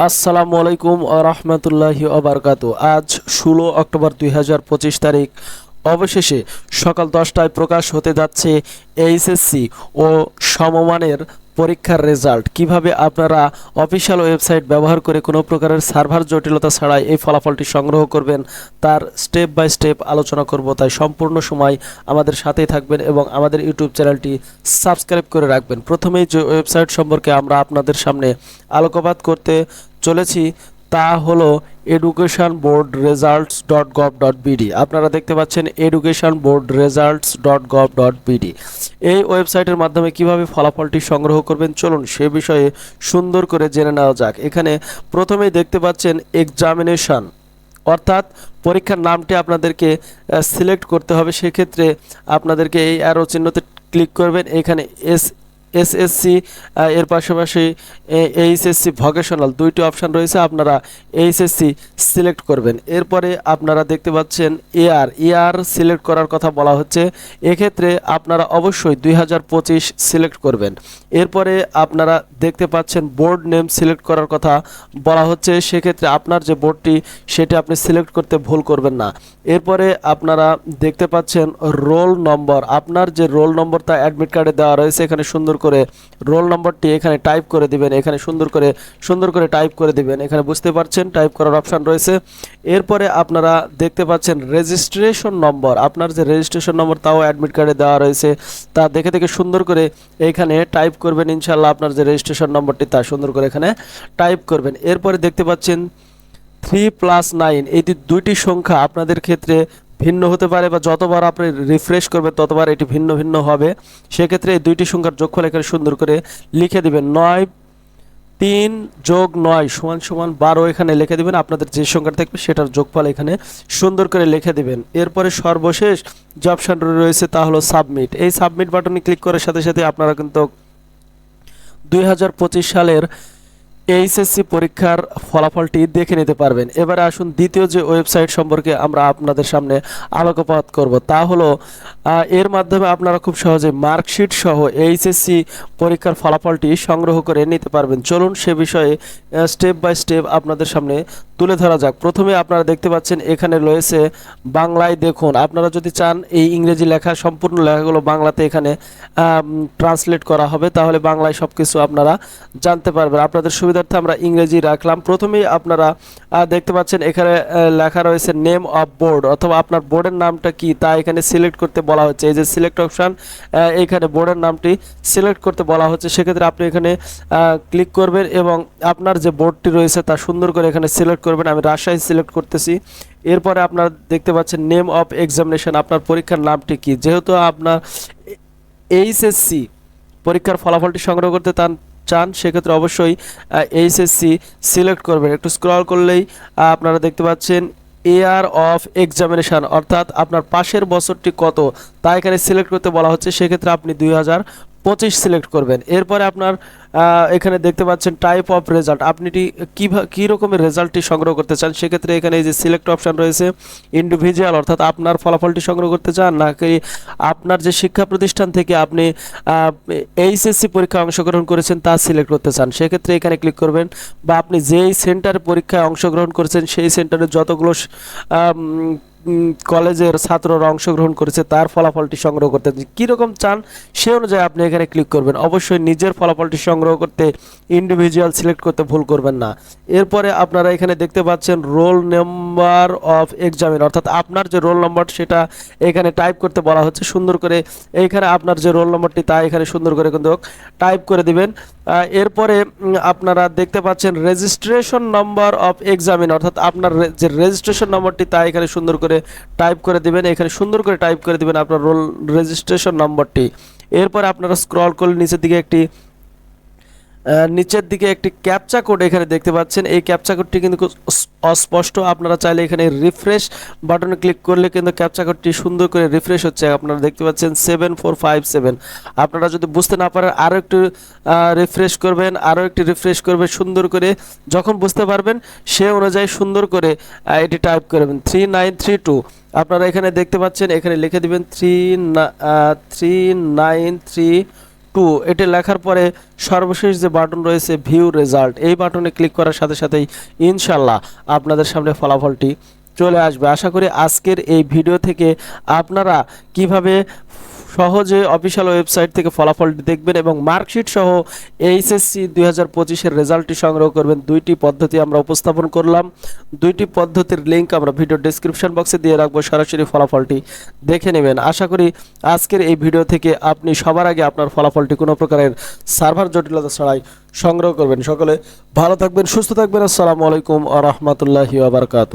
আসসালামু আলাইকুম রহমতুল্লাহি অবরকাত আজ ষোলো অক্টোবর দুই হাজার পঁচিশ তারিখ। অবশেষে সকাল দশটায় প্রকাশ হতে যাচ্ছে এইচএসসি ও সমমানের পরীক্ষার রেজাল্ট কীভাবে আপনারা অফিসিয়াল ওয়েবসাইট ব্যবহার করে কোনো প্রকারের সার্ভার জটিলতা ছাড়াই এই ফলাফলটি সংগ্রহ করবেন, তার স্টেপ বাই স্টেপ আলোচনা করব। তাই সম্পূর্ণ সময় আমাদের সাথেই থাকবেন এবং আমাদের ইউটিউব চ্যানেলটি সাবস্ক্রাইব করে রাখবেন। প্রথমেই যে ওয়েবসাইট সম্পর্কে আমরা আপনাদের সামনে আলোকপাত করতে চলেছি তা হলো education board results dot gov dot BD আপনারা দেখতে পাচ্ছেন education board results dot gov dot BD এই ওয়েবসাইটের মাধ্যমে কীভাবে ফলাফলটি সংগ্রহ করবেন, চলুন সে বিষয়ে সুন্দর করে জেনে নেওয়া যাক। এখানে প্রথমেই দেখতে পাচ্ছেন এক্সামিনেশন অর্থাৎ পরীক্ষার নামটি আপনাদেরকে সিলেক্ট করতে হবে। সেক্ষেত্রে আপনাদেরকে এই অ্যারো চিহ্নতে ক্লিক করবেন। এখানে এস এসএসসি এর পাশাপাশি এইচএসসি ভকেশনাল দুইটি অপশান রয়েছে, আপনারা এইচএসসি সিলেক্ট করবেন। এরপরে আপনারা দেখতে পাচ্ছেন এআর। এআর সিলেক্ট করার কথা বলা হচ্ছে। এক্ষেত্রে আপনারা অবশ্যই দুই হাজার পঁচিশ সিলেক্ট করবেন। এরপরে আপনারা দেখতে পাচ্ছেন বোর্ড নেম সিলেক্ট করার কথা বলা হচ্ছে। সেক্ষেত্রে আপনার যে বোর্ডটি, সেটি আপনি সিলেক্ট করতে ভুল করবেন না। এরপরে আপনারা দেখতে পাচ্ছেন রোল নম্বর। আপনার যে রোল নম্বর তা অ্যাডমিট কার্ডে দেওয়া রয়েছে, এখানে সুন্দর করে রোল নম্বরটি এখানে টাইপ করে দিবেন, এখানে সুন্দর করে সুন্দর করে টাইপ করে দিবেন। এখানে বুঝতে পারছেন, টাইপ করার অপশান রয়েছে। এরপরে আপনারা দেখতে পাচ্ছেন রেজিস্ট্রেশন নম্বর আপনার যে রেজিস্ট্রেশন নম্বর তাও অ্যাডমিট কার্ডে দেওয়া রয়েছে। তা দেখে দেখে সুন্দর করে এখানে টাইপ করবেন ইনশাল্লাহ আপনার যে রেজিস্ট্রেশন নম্বরটি তা সুন্দর করে এখানে টাইপ করবেন। এরপরে দেখতে পাচ্ছেন থ্রি প্লাস নাইন এই দুইটি সংখ্যা আপনাদের ক্ষেত্রে ভিন্ন হতে পারে বা যতবার আপনি রিফ্রেশ করবেন, ততবার এটি ভিন্ন ভিন্ন হবে। সেক্ষেত্রে এই দুইটি সংখ্যার যোগফল এখানে সুন্দর করে লিখে দিবেন। নয়, তিন যোগ নয় সমান সমান বারো এখানে লিখে দিবেন। আপনাদের যে সংখ্যা থাকবে সেটার যোগফল এখানে সুন্দর করে লিখে দিবেন। এরপরে সর্বশেষ যে অপশান রয়েছে তা হলো সাবমিট এই সাবমিট বাটনে ক্লিক করার সাথে সাথে আপনারা কিন্তু দুই হাজার পঁচিশ সালের এইচএসসি পরীক্ষার ফলাফলটি দেখে নিতে পারবেন। এবারে আসুন দ্বিতীয় যে ওয়েবসাইট সম্পর্কে আমরা আপনাদের সামনে আলোকপাত করব, তা হলো এর মাধ্যমে আপনারা খুব সহজে মার্কশিট সহ এইচএসসি পরীক্ষার ফলাফলটি সংগ্রহ করে নিতে পারবেন। চলুন সে বিষয়ে স্টেপ বাই স্টেপ আপনাদের সামনে তুলে ধরা যাক। প্রথমে আপনারা দেখতে পাচ্ছেন, এখানে রয়েছে বাংলায় দেখুন। আপনারা যদি চান এই ইংরেজি লেখা, সম্পূর্ণ লেখাগুলো বাংলাতে এখানে ট্রান্সলেট করা হবে, তাহলে বাংলায় সব কিছু আপনারা জানতে পারবেন। আপনাদের সুবিধার্থে আমরা ইংরেজি রাখলাম। প্রথমেই আপনারা দেখতে পাচ্ছেন এখানে লেখা রয়েছে নেম অফ বোর্ড অথবা আপনার বোর্ডের নামটা কি তা এখানে সিলেক্ট করতে বলা হচ্ছে। এই যে সিলেক্ট অপশান এখানে বোর্ডের নামটি সিলেক্ট করতে বলা হচ্ছে। সেক্ষেত্রে আপনি এখানে ক্লিক করবেন এবং আপনার যে বোর্ডটি রয়েছে তা সুন্দর করে এখানে সিলেক্ট করবেন। আমি রাজশাহী সিলেক্ট করতেছি। এরপরে আপনার দেখতে পাচ্ছেন নেম অফ এক্সামিনেশন আপনার পরীক্ষার নামটি কি? যেহেতু আপনার এইচএসসি পরীক্ষার ফলাফলটি সংগ্রহ করতে তান চান, সেক্ষেত্রে অবশ্যই এইচএসসি সিলেক্ট করবেন। একটু স্ক্রল করলেই আপনারা দেখতে পাচ্ছেন এয়ার অফ এক্সামিনেশান অর্থাৎ আপনার পাশের বছরটি কত, তা এখানে সিলেক্ট করতে বলা হচ্ছে। সেক্ষেত্রে আপনি দুই পঁচিশ সিলেক্ট করবেন। এরপরে আপনার এখানে দেখতে পাচ্ছেন টাইপ অফ রেজাল্ট আপনি কী কী রকমের রেজাল্টটি সংগ্রহ করতে চান? সেক্ষেত্রে এখানে এই যে সিলেক্ট অপশান রয়েছে ইন্ডিভিজুয়াল অর্থাৎ আপনার ফলাফলটি সংগ্রহ করতে চান, নাকি আপনার যে শিক্ষা প্রতিষ্ঠান থেকে আপনি এইচএসসি পরীক্ষায় অংশগ্রহণ করেছেন, তা সিলেক্ট করতে চান? সেক্ষেত্রে এখানে ক্লিক করবেন বা আপনি যেই সেন্টার পরীক্ষায় অংশগ্রহণ করেছেন, সেই সেন্টারে যতগুলো কলেজের ছাত্ররা অংশগ্রহণ করেছে, তার ফলাফলটি সংগ্রহ করতে কীরকম চান, সে অনুযায়ী আপনি এখানে ক্লিক করবেন। অবশ্যই নিজের ফলাফলটি সংগ্রহ করতে ইন্ডিভিজুয়াল সিলেক্ট করতে ভুল করবেন না। এরপরে আপনারা এখানে দেখতে পাচ্ছেন রোল নাম্বার অফ এক্সামিন অর্থাৎ আপনার যে রোল নম্বর সেটা এখানে টাইপ করতে বলা হচ্ছে। সুন্দর করে এইখানে আপনার যে রোল নম্বরটি তা এখানে সুন্দর করে কিন্তু টাইপ করে দিবেন। এরপরে আপনারা দেখতে পাচ্ছেন রেজিস্ট্রেশন নম্বর অফ এক্সামিন অর্থাৎ আপনার যে রেজিস্ট্রেশন নম্বরটি তা এখানে সুন্দর করে টাইপ করে দিবেন। এখানে সুন্দর করে টাইপ করে দিবেন আপনার রোল রেজিস্ট্রেশন নম্বরটি এরপরে আপনারা স্ক্রল করলে নিচের দিকে একটি নিচের দিকে একটি ক্যাপচা কোড এখানে দেখতে পাচ্ছেন। এই ক্যাপচা কোডটি কিন্তু অস্পষ্ট। আপনারা চাইলে এখানে রিফ্রেশ বাটনে ক্লিক করলে কিন্তু ক্যাপচা কোডটি সুন্দর করে রিফ্রেশ হচ্ছে। আপনারা দেখতে পাচ্ছেন সেভেন ফোর ফাইভ সেভেন। আপনারা যদি বুঝতে না পারেন, আরও একটু রিফ্রেশ করবেন, আরও একটি রিফ্রেশ করবেন, সুন্দর করে যখন বুঝতে পারবেন, সে অনুযায়ী সুন্দর করে এটি টাইপ করবেন। Three nine three two. আপনারা এখানে দেখতে পাচ্ছেন, এখানে লিখে দেবেন three three nine three two, এটি লেখার পরে সর্বশেষ যে বাটন রয়েছে ভিউ রেজাল্ট, এই বাটনে ক্লিক করার সাথে সাথেই ইনশাল্লাহ আপনাদের সামনে ফলাফলটি চলে আসবে। আশা করি আজকের এই ভিডিও থেকে আপনারা কীভাবে সহজে অফিসিয়াল ওয়েবসাইট থেকে ফলাফলটি দেখবেন এবং মার্কশিট সহ এইচএসসি দুই হাজার পঁচিশের রেজাল্টটি সংগ্রহ করবেন। দুইটি পদ্ধতি আমরা উপস্থাপন করলাম। দুইটি পদ্ধতির লিঙ্ক আমরা ভিডিও ডিসক্রিপশন বক্সে দিয়ে রাখব। সরাসরি ফলাফলটি দেখে নেবেন। আশা করি আজকের এই ভিডিও থেকে আপনি সবার আগে আপনার ফলাফলটি কোনো প্রকারের সার্ভার জটিলতা ছাড়াই সংগ্রহ করবেন। সকলে ভালো থাকবেন, সুস্থ থাকবেন। আসসালামু আলাইকুম আ রহমতুল্লাহি আবরকাত